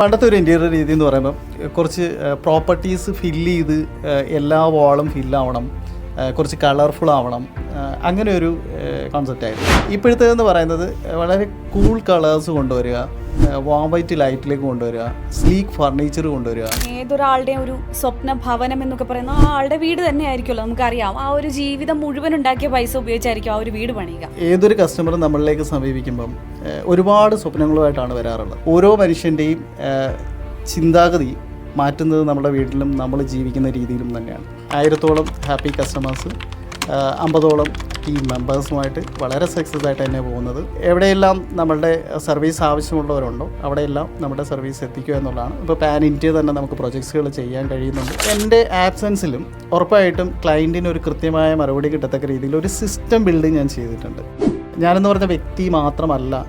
പണ്ടത്തെ ഒരു ഇന്റീരിയർ രീതി എന്ന് പറയുമ്പോൾ കുറച്ച് പ്രോപ്പർട്ടീസ് ഫില്ല് ചെയ്ത് എല്ലാ വാളും ഫില്ലാവണം കുറച്ച് കളർഫുൾ ആവണം. അങ്ങനെ ഒരു കോൺസെപ്റ്റ് ആയിരുന്നു. ഇപ്പോഴത്തേതെന്ന് പറയുന്നത് വളരെ കൂൾ കളേഴ്സ് കൊണ്ടുവരിക വാം വൈറ്റ് ലൈറ്റിലേക്ക് കൊണ്ടുവരിക സ്ലീക്ക് ഫർണിച്ചർ കൊണ്ടുവരിക. ഏതൊരാളുടെയും ഒരു സ്വപ്ന ഭവനം എന്നൊക്കെ പറയുന്നത് ആ ആളുടെ വീട് തന്നെ ആയിരിക്കുമല്ലോ നമുക്കറിയാം. ആ ഒരു ജീവിതം മുഴുവൻ ഉണ്ടാക്കിയ പൈസ ഉപയോഗിച്ചായിരിക്കും ആ ഒരു വീട് പണിയുക. ഏതൊരു കസ്റ്റമറും നമ്മളിലേക്ക് സമീപിക്കുമ്പം ഒരുപാട് സ്വപ്നങ്ങളുമായിട്ടാണ് വരാറുള്ളത്. ഓരോ മനുഷ്യന്റെയും ചിന്താഗതി മാറ്റുന്നത് നമ്മുടെ വീട്ടിലും നമ്മൾ ജീവിക്കുന്ന രീതിയിലും തന്നെയാണ്. ആയിരത്തോളം ഹാപ്പി കസ്റ്റമേഴ്സ് അമ്പതോളം ടീം മെമ്പേഴ്സുമായിട്ട് വളരെ സക്സസ് ആയിട്ട് തന്നെ പോകുന്നത്. എവിടെയെല്ലാം നമ്മളുടെ സർവീസ് ആവശ്യമുള്ളവരുണ്ടോ അവിടെയെല്ലാം നമ്മുടെ സർവീസ് എത്തിക്കുക എന്നുള്ളതാണ്. ഇപ്പോൾ പാൻ ഇന്ത്യ തന്നെ നമുക്ക് പ്രൊജക്ട്സുകൾ ചെയ്യാൻ കഴിയുന്നുണ്ട്. എന്റെ ആബ്സെൻസിലും ഉറപ്പായിട്ടും ക്ലയന്റിന് ഒരു കൃത്യമായ മറുപടി കിട്ടത്തക്ക രീതിയിൽ ഒരു സിസ്റ്റം ബിൽഡ് ഞാൻ ചെയ്തിട്ടുണ്ട്. ഞാനെന്ന് പറഞ്ഞ വ്യക്തി മാത്രമല്ല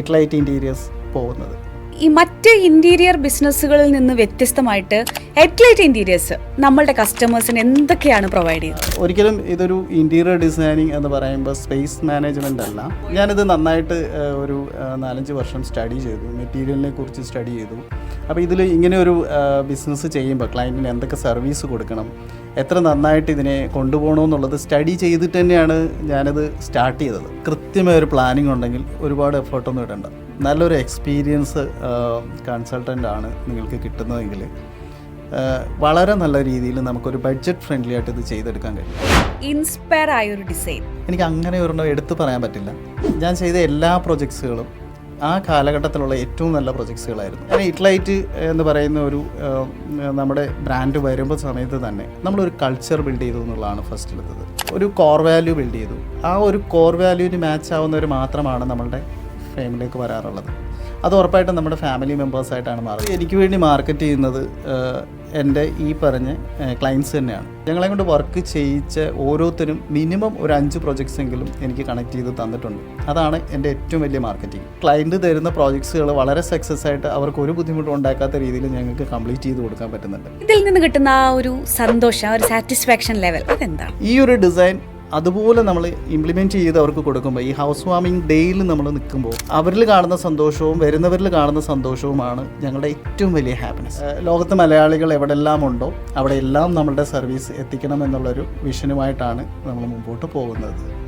ഇറ്റ്ലൈറ്റ് ഇന്റീരിയേഴ്സ് പോകുന്നത്. ഈ മറ്റ് ഇന്റീരിയർ ബിസിനസ്സുകളിൽ നിന്ന് വ്യത്യസ്തമായിട്ട് അറ്റ്ലൈറ്റ് ഇന്റീരിയേഴ്സ് നമ്മളുടെ കസ്റ്റമേഴ്സിന് എന്തൊക്കെയാണ് പ്രൊവൈഡ് ചെയ്യുന്നത്? ഒരിക്കലും ഇതൊരു ഇന്റീരിയർ ഡിസൈനിങ് എന്ന് പറയുമ്പോൾ സ്പേസ് മാനേജ്മെന്റ് അല്ല. ഞാനിത് നന്നായിട്ട് ഒരു നാലഞ്ച് വർഷം സ്റ്റഡി ചെയ്തു. മെറ്റീരിയലിനെ കുറിച്ച് സ്റ്റഡി ചെയ്തു. അപ്പോൾ ഇതിൽ ഇങ്ങനെ ഒരു ബിസിനസ് ചെയ്യുമ്പോൾ ക്ലയന്റിന് എന്തൊക്കെ സർവീസ് കൊടുക്കണം? എത്ര നന്നായിട്ട് ഇതിനെ കൊണ്ടുപോകണമെന്നുള്ളത് സ്റ്റഡി ചെയ്തിട്ട് തന്നെയാണ് ഞാനത് സ്റ്റാർട്ട് ചെയ്തത്. കൃത്യമായ ഒരു പ്ലാനിങ് ഉണ്ടെങ്കിൽ ഒരുപാട് എഫേർട്ടൊന്നും ഇടണ്ട. നല്ലൊരു എക്സ്പീരിയൻസ് കൺസൾട്ടന്റ് ആണ് നിങ്ങൾക്ക് കിട്ടുന്നതെങ്കിൽ വളരെ നല്ല രീതിയിൽ നമുക്കൊരു ബഡ്ജറ്റ് ഫ്രണ്ട്ലി ആയിട്ട് ഇത് ചെയ്തെടുക്കാൻ കഴിയും. ഇൻസ്പയർ ആയ ഒരു ഡിസൈൻ എനിക്ക് അങ്ങനെ ഒരെണ്ണം എടുത്തു പറയാൻ പറ്റില്ല. ഞാൻ ചെയ്ത എല്ലാ പ്രൊജക്ട്സുകളും ആ കാലഘട്ടത്തിലുള്ള ഏറ്റവും നല്ല പ്രൊജക്ട്സുകളായിരുന്നു. ഞാൻ ഇറ്റ്ലൈറ്റ് എന്ന് പറയുന്ന ഒരു നമ്മുടെ ബ്രാൻഡ് വരുമ്പോൾ സമയത്ത് തന്നെ നമ്മളൊരു കൾച്ചർ ബിൽഡ് ചെയ്തു എന്നുള്ളതാണ് എടുത്തത് ഒരു കോർ വാല്യൂ ബിൽഡ് ചെയ്തു. ആ ഒരു കോർ വാല്യൂവിന് മാച്ച് ആവുന്നവർ മാത്രമാണ് നമ്മളുടെ ഫ്രെയിമിലേക്ക് വരാറുള്ളത്. അത് ഉറപ്പായിട്ടും നമ്മുടെ ഫാമിലി മെമ്പേഴ്സായിട്ടാണ് മാറുന്നത്. എനിക്ക് വേണ്ടി മാർക്കറ്റ് ചെയ്യുന്നത് എന്റെ ഈ പറഞ്ഞ ക്ലയൻസ് തന്നെയാണ്. ഞങ്ങളെ കൊണ്ട് വർക്ക് ചെയ്യിച്ച ഓരോരുത്തരും മിനിമം ഒരു അഞ്ച് പ്രോജക്ട്സ് എങ്കിലും എനിക്ക് കണക്ട് ചെയ്ത് തന്നിട്ടുണ്ട്. അതാണ് എന്റെ ഏറ്റവും വലിയ മാർക്കറ്റിംഗ് ക്ലയന്റ് തരുന്ന പ്രോജക്ട്സുകൾ വളരെ സക്സസ് ആയിട്ട് അവർക്ക് ഒരു ബുദ്ധിമുട്ടും ഉണ്ടാക്കാത്ത രീതിയിൽ ഞങ്ങൾക്ക് കംപ്ലീറ്റ് ചെയ്ത് കൊടുക്കാൻ പറ്റുന്നുണ്ട്. ഇതിൽ നിന്ന് കിട്ടുന്ന ആ ഒരു സന്തോഷം ഒരു സാറ്റിസ്ഫാക്ഷൻ ലെവൽ അതെന്താണ് ഈ ഒരു ഡിസൈൻ അതുപോലെ നമ്മൾ ഇംപ്ലിമെന്റ് ചെയ്ത് അവർക്ക് കൊടുക്കുമ്പോൾ ഈ ഹൗസ് വാമിംഗ് ഡേയിൽ നമ്മൾ നിൽക്കുമ്പോൾ അവരിൽ കാണുന്ന സന്തോഷവും വരുന്നവരിൽ കാണുന്ന സന്തോഷവുമാണ് ഞങ്ങളുടെ ഏറ്റവും വലിയ ഹാപ്പിനെസ് ലോകത്ത് മലയാളികൾ എവിടെല്ലാം ഉണ്ടോ അവിടെയെല്ലാം നമ്മളുടെ സർവീസ് എത്തിക്കണം എന്നുള്ളൊരു വിഷനുമായിട്ടാണ് നമ്മൾ മുമ്പോട്ട് പോകുന്നത്.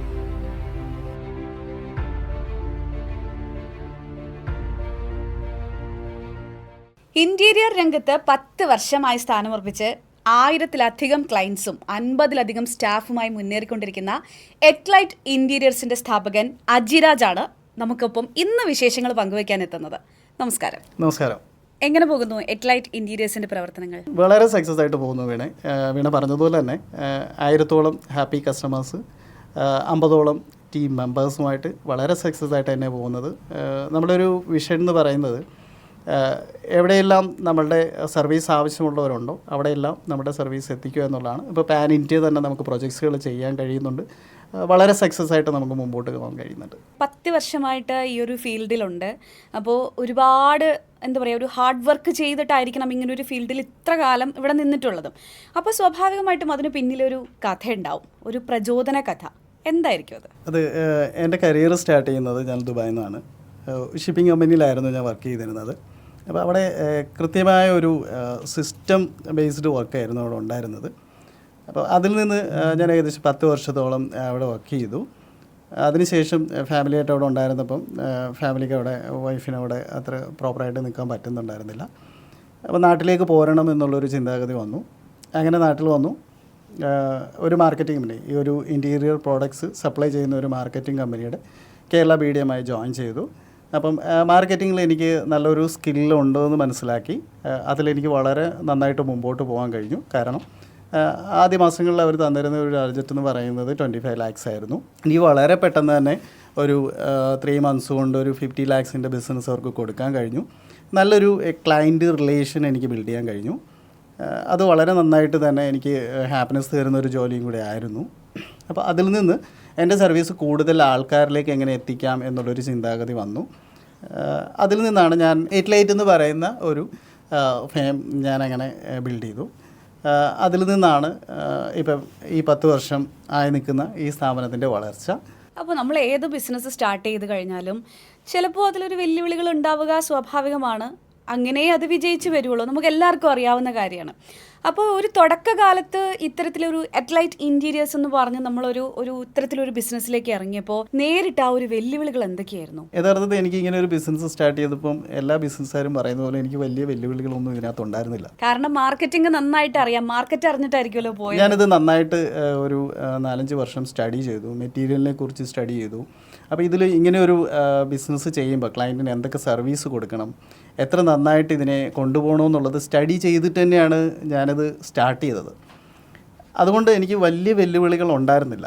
ഇന്റീരിയർ രംഗത്ത് പത്ത് വർഷമായി സ്ഥാനമുറപ്പിച്ച് ആയിരത്തിലധികം ക്ലയൻസും അൻപതിലധികം സ്റ്റാഫുമായി മുന്നേറിക്കൊണ്ടിരിക്കുന്ന എറ്റ്ലൈറ്റ് ഇന്റീരിയേഴ്സിന്റെ സ്ഥാപകൻ അജിരാജ് ആണ് നമുക്കൊപ്പം ഇന്ന് വിശേഷങ്ങൾ പങ്കുവയ്ക്കാൻ എത്തുന്നത്. നമസ്കാരം. നമസ്കാരം. എങ്ങനെ പോകുന്നു എറ്റ്ലൈറ്റ് ഇന്റീരിയേഴ്സിന്റെ പ്രവർത്തനങ്ങൾ? വളരെ സക്സസ് ആയിട്ട് പോകുന്നു വീണ. വീണ പറഞ്ഞതുപോലെ തന്നെ ആയിരത്തോളം ഹാപ്പി കസ്റ്റമേഴ്സ് അമ്പതോളം ടീം മെമ്പേഴ്സുമായിട്ട് വളരെ സക്സസ് ആയിട്ട് തന്നെ പോകുന്നത്. നമ്മളൊരു ഒരു വിഷൻ എന്ന് പറയുന്നത് എവിടെയെല്ലാം നമ്മളുടെ സർവീസ് ആവശ്യമുള്ളവരുണ്ടോ അവിടെയെല്ലാം നമ്മുടെ സർവീസ് എത്തിക്കുക എന്നുള്ളതാണ്. ഇപ്പോൾ പാൻ ഇന്ത്യ തന്നെ നമുക്ക് പ്രൊജക്ട്സുകൾ ചെയ്യാൻ കഴിയുന്നുണ്ട്. വളരെ സക്സസ് ആയിട്ട് നമുക്ക് മുമ്പോട്ട് പോകാൻ കഴിയുന്നുണ്ട്. പത്ത് വർഷമായിട്ട് ഈ ഒരു ഫീൽഡിലുണ്ട്. അപ്പോൾ ഒരുപാട് എന്താ പറയുക ഒരു ഹാർഡ് വർക്ക് ചെയ്തിട്ടായിരിക്കണം ഇങ്ങനെ ഒരു ഫീൽഡിൽ ഇത്ര കാലം ഇവിടെ നിന്നിട്ടുള്ളതും. അപ്പോൾ സ്വാഭാവികമായിട്ടും അതിന് പിന്നിലൊരു കഥ ഉണ്ടാവും ഒരു പ്രചോദന കഥ. എന്തായിരിക്കും അത്? അത് എന്റെ കരിയർ സ്റ്റാർട്ട് ചെയ്യുന്നത് ഞാൻ ദുബായിൽ നിന്നാണ് ഷിപ്പിംഗ് കമ്പനിയിലായിരുന്നു ഞാൻ വർക്ക് ചെയ്തിരുന്നത്. അപ്പോൾ അവിടെ കൃത്യമായ ഒരു സിസ്റ്റം ബേസ്ഡ് വർക്കായിരുന്നു അവിടെ ഉണ്ടായിരുന്നത്. അപ്പോൾ അതിൽ നിന്ന് ഞാൻ ഏകദേശം പത്ത് വർഷത്തോളം അവിടെ വർക്ക് ചെയ്തു. അതിനുശേഷം ഫാമിലിയായിട്ട് അവിടെ ഉണ്ടായിരുന്നപ്പം ഫാമിലിക്ക് അവിടെ വൈഫിന് അവിടെ അത്ര പ്രോപ്പറായിട്ട് നിൽക്കാൻ പറ്റുന്നുണ്ടായിരുന്നില്ല. അപ്പോൾ നാട്ടിലേക്ക് പോരണം എന്നുള്ളൊരു ചിന്താഗതി വന്നു. അങ്ങനെ നാട്ടിൽ വന്നു. ഒരു മാർക്കറ്റിംഗ് കമ്പനി ഈ ഒരു ഇന്റീരിയർ പ്രോഡക്ട്സ് സപ്ലൈ ചെയ്യുന്ന ഒരു മാർക്കറ്റിംഗ് കമ്പനിയുടെ കേരള ബി ഡി എമായി ജോയിൻ ചെയ്തു. അപ്പം മാർക്കറ്റിങ്ങിൽ എനിക്ക് നല്ലൊരു സ്കില്ലുണ്ട് എന്ന് മനസ്സിലാക്കി അതിലെനിക്ക് വളരെ നന്നായിട്ട് മുമ്പോട്ട് പോകാൻ കഴിഞ്ഞു. കാരണം ആദ്യ മാസങ്ങളിൽ അവർ തന്നിരുന്ന ഒരു ടാർജറ്റ് എന്ന് പറയുന്നത് ട്വന്റി ഫൈവ് ലാക്സ് ആയിരുന്നു. ഇനി വളരെ പെട്ടെന്ന് തന്നെ ഒരു ത്രീ മന്ത്സ് കൊണ്ട് ഒരു ഫിഫ്റ്റി ലാക്സിന്റെ ബിസിനസ് അവർക്ക് കൊടുക്കാൻ കഴിഞ്ഞു. നല്ലൊരു ക്ലയന്റ് റിലേഷൻ എനിക്ക് ബിൽഡ് ചെയ്യാൻ കഴിഞ്ഞു. അത് വളരെ നന്നായിട്ട് തന്നെ എനിക്ക് ഹാപ്പിനെസ് തരുന്ന ഒരു ജോലിയും കൂടെ ആയിരുന്നു. അപ്പോൾ അതിൽ നിന്ന് എന്റെ സർവീസ് കൂടുതൽ ആൾക്കാരിലേക്ക് എങ്ങനെ എത്തിക്കാം എന്നുള്ളൊരു ചിന്താഗതി വന്നു. അതിൽ നിന്നാണ് ഞാൻ എയ്റ്റ് ലൈറ്റ് എന്ന് പറയുന്ന ഒരു ഞാൻ അങ്ങനെ ബിൽഡ് ചെയ്തു. അതിൽ നിന്നാണ് ഇപ്പം ഈ പത്ത് വർഷം ആയി നിൽക്കുന്ന ഈ സ്ഥാപനത്തിന്റെ വളർച്ച. അപ്പോൾ നമ്മൾ ഏത് ബിസിനസ് സ്റ്റാർട്ട് ചെയ്ത് കഴിഞ്ഞാലും ചിലപ്പോൾ അതിലൊരു വെല്ലുവിളികൾ ഉണ്ടാവുക സ്വാഭാവികമാണ്. അങ്ങനെ അത് വിജയിച്ച് വരുള്ളൂ. നമുക്ക് എല്ലാവർക്കും അറിയാവുന്ന കാര്യമാണ്. അപ്പോൾ ഒരു തുടക്കകാലത്ത് ഇത്തരത്തിലൊരു അത്ലൈറ്റ് ഇന്റീരിയേഴ്സ് എന്ന് പറഞ്ഞ് നമ്മളൊരു ഒരു ഇത്തരത്തിലൊരു ബിസിനസ്സിലേക്ക് ഇറങ്ങിയപ്പോൾ നേരിട്ട് ആ ഒരു വെല്ലുവിളികൾ എന്തൊക്കെയായിരുന്നു? യഥാർത്ഥത്തിൽ എനിക്ക് ഇങ്ങനെ ഒരു ബിസിനസ് സ്റ്റാർട്ട് ചെയ്തപ്പോൾ എല്ലാ ബിസിനസ്സുകാരും പറയുന്ന പോലെ എനിക്ക് വലിയ വെല്ലുവിളികളൊന്നും ഇതിനകത്ത് ഉണ്ടായിരുന്നില്ല. കാരണം മാർക്കറ്റിംഗ് നന്നായിട്ട് അറിയാം. മാർക്കറ്റ് അറിഞ്ഞിട്ടായിരിക്കുമല്ലോ പോയത്. ഞാനിത് നന്നായിട്ട് ഒരു നാലഞ്ച് വർഷം സ്റ്റഡി ചെയ്തു. മെറ്റീരിയലിനെ കുറിച്ച് സ്റ്റഡി ചെയ്തു. അപ്പോൾ ഇതിൽ ഇങ്ങനെ ഒരു ബിസിനസ് ചെയ്യുമ്പോൾ ക്ലയന്റിന് എന്തൊക്കെ സർവീസ് കൊടുക്കണം എത്ര നന്നായിട്ട് ഇതിനെ കൊണ്ടുപോകണമെന്നുള്ളത് സ്റ്റഡി ചെയ്തിട്ട് തന്നെയാണ് ഞാനത് സ്റ്റാർട്ട് ചെയ്തത്. അതുകൊണ്ട് എനിക്ക് വലിയ വെല്ലുവിളികൾ ഉണ്ടായിരുന്നില്ല.